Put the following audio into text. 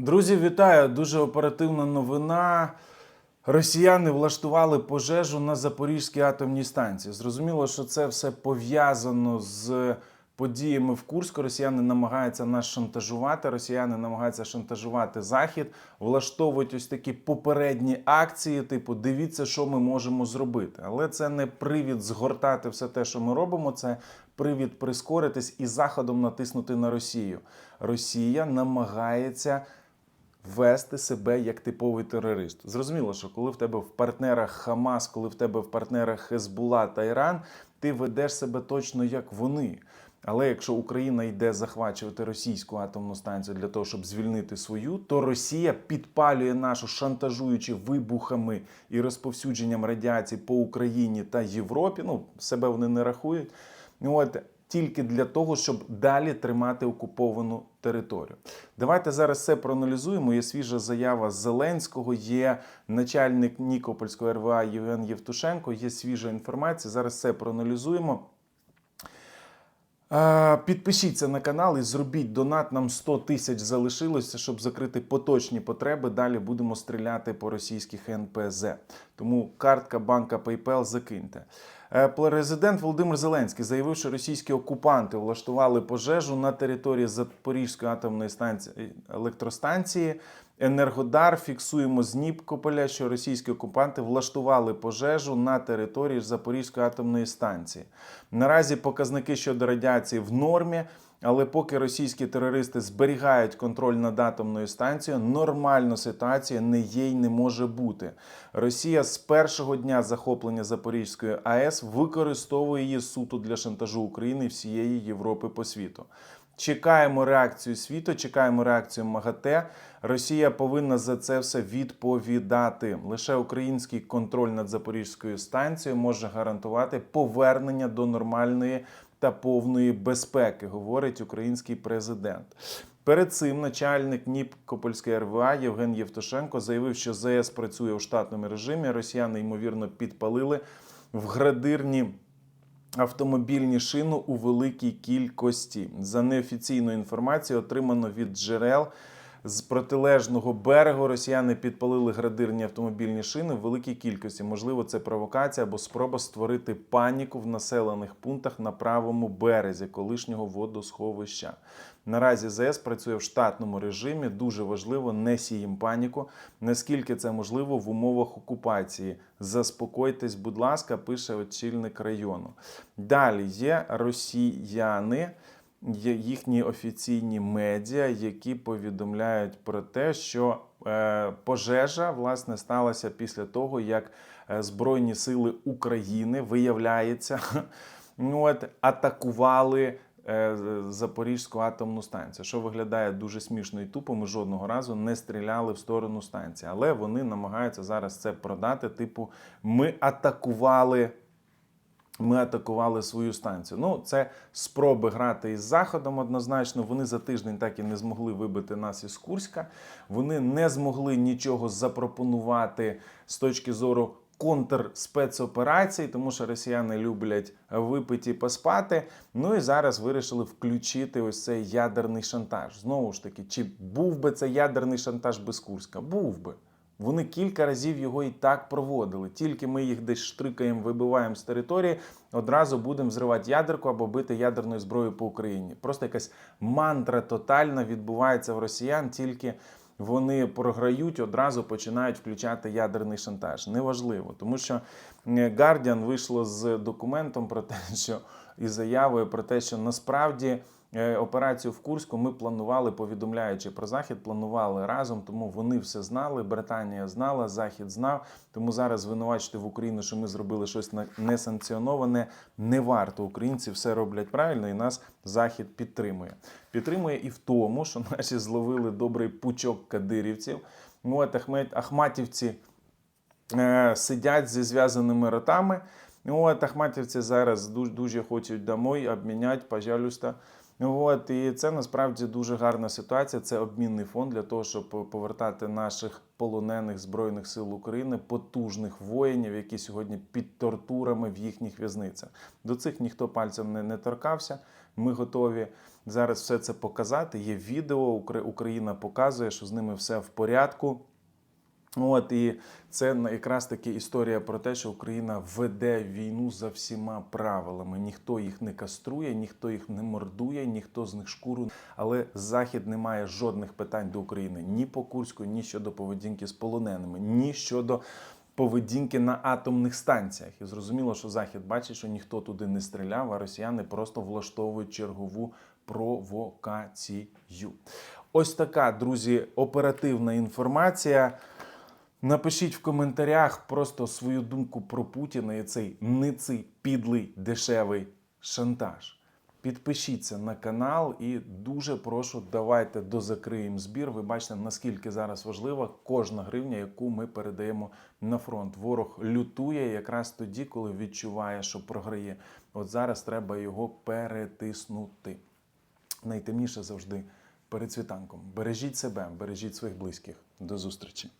Друзі, вітаю! Дуже оперативна новина. Росіяни влаштували пожежу на Запорізькій атомній станції. Зрозуміло, що це все пов'язано з подіями в Курську. Росіяни намагаються нас шантажувати. Росіяни намагаються шантажувати Захід, влаштовують ось такі попередні акції, типу, дивіться, що ми можемо зробити. Але це не привід згортати все те, що ми робимо. Це привід прискоритись і заходом натиснути на Росію. Росія намагається вести себе як типовий терорист. Зрозуміло, що коли в тебе в партнерах Хамас, коли в тебе в партнерах Хезбула та Іран, ти ведеш себе точно як вони. Але якщо Україна йде захвачувати російську атомну станцію для того, щоб звільнити свою, то Росія підпалює нашу, шантажуючи вибухами і розповсюдженням радіації по Україні та Європі. Ну, себе вони не рахують. От тільки для того, щоб далі тримати окуповану територію. Давайте зараз все проаналізуємо. Є свіжа заява Зеленського, є начальник Нікопольського РВА Євген Євтушенко, є свіжа інформація. Зараз все проаналізуємо. Е, Підпишіться на канал і зробіть донат. Нам 100 тисяч залишилося, щоб закрити поточні потреби. Далі будемо стріляти по російських НПЗ. Тому картка банка PayPal закиньте. Е, Президент Володимир Зеленський заявив, що російські окупанти влаштували пожежу на території Запорізької атомної станції електростанції. Енергодар фіксуємо з Нікополя, що російські окупанти влаштували пожежу на території Запорізької атомної станції. Наразі показники щодо радіації в нормі. Але поки російські терористи зберігають контроль над атомною станцією, нормальна ситуація не є й не може бути. Росія з першого дня захоплення Запорізької АЕС використовує її суто для шантажу України і всієї Європи по світу. Чекаємо реакцію світу, чекаємо реакцію МАГАТЕ. Росія повинна за це все відповідати. Лише український контроль над Запорізькою станцією може гарантувати повернення до нормальної та повної безпеки, говорить український президент. Перед цим начальник Нікопольської РВА Євген Євтушенко заявив, що ЗС працює у штатному режимі. Росіяни ймовірно підпалили в градирні автомобільні шину у великій кількості. За неофіційною інформацією, отримано від джерел. З протилежного берегу росіяни підпалили градирні автомобільні шини в великій кількості. Можливо, це провокація або спроба створити паніку в населених пунктах на правому березі колишнього водосховища. Наразі ЗС працює в штатному режимі. Дуже важливо, не сіємо паніку. Наскільки це можливо в умовах окупації? Заспокойтесь, будь ласка, пише очільник району. Далі є росіяни є їхні офіційні медіа, які повідомляють про те, що е, пожежа власне сталася після того, як е, Збройні сили України виявляється, ну, от, атакували. е, Запорізьку атомну станцію, що виглядає дуже смішно і тупо. Ми жодного разу не стріляли в сторону станції, але вони намагаються зараз це продати. Типу, ми атакували ми атакували свою станцію. Ну, це спроби грати із Заходом однозначно. Вони за тиждень так і не змогли вибити нас із Курська. Вони не змогли нічого запропонувати з точки зору контрспецоперацій, тому що росіяни люблять випиті поспати. Ну і зараз вирішили включити ось цей ядерний шантаж. Знову ж таки, чи був би це ядерний шантаж без Курська? Був би. Вони кілька разів його і так проводили. Тільки ми їх десь штрикаємо, вибиваємо з території, одразу будемо взривати ядерку або бити ядерною зброєю по Україні. Просто якась мантра тотальна відбувається в росіян, тільки вони програють, одразу починають включати ядерний шантаж. Неважливо, тому що Guardian вийшло з документом про те, що і заявою про те, що насправді. Е, Операцію в Курську ми планували, повідомляючи про захід, планували разом, тому вони все знали. Британія знала, Захід знав. Тому зараз звинувачити в Україну, що ми зробили щось несанкціоноване, не варто. Українці все роблять правильно, і нас Захід підтримує. Підтримує і в тому, що наші зловили добрий пучок кадирівців. От Ахматівці е, сидять зі зв'язаними ротами. От Ахматівці зараз дуже, дуже хочуть домой обміняти, пожалуйста. От, і це насправді дуже гарна ситуація. Це обмінний фонд для того, щоб повертати наших полонених збройних сил України, потужних воїнів, які сьогодні під тортурами в їхніх в'язницях. До цих ніхто пальцем не, не торкався. Ми готові зараз все це показати. Є відео, Укра- Україна показує, що з ними все в порядку. От і це якраз таки історія про те, що Україна веде війну за всіма правилами. Ніхто їх не каструє, ніхто їх не мордує, ніхто з них шкуру. Але Захід не має жодних питань до України ні по Курську, ні щодо поведінки з полоненими, ні щодо поведінки на атомних станціях. І зрозуміло, що Захід бачить, що ніхто туди не стріляв, а росіяни просто влаштовують чергову провокацію. Ось така, друзі, оперативна інформація. Напишіть в коментарях просто свою думку про Путіна і цей ниций, підлий, дешевий шантаж. Підпишіться на канал і дуже прошу, давайте дозакриємо збір. Ви бачите, наскільки зараз важлива кожна гривня, яку ми передаємо на фронт. Ворог лютує якраз тоді, коли відчуває, що програє. От зараз треба його перетиснути. Найтемніше завжди перед світанком. Бережіть себе, бережіть своїх близьких. До зустрічі.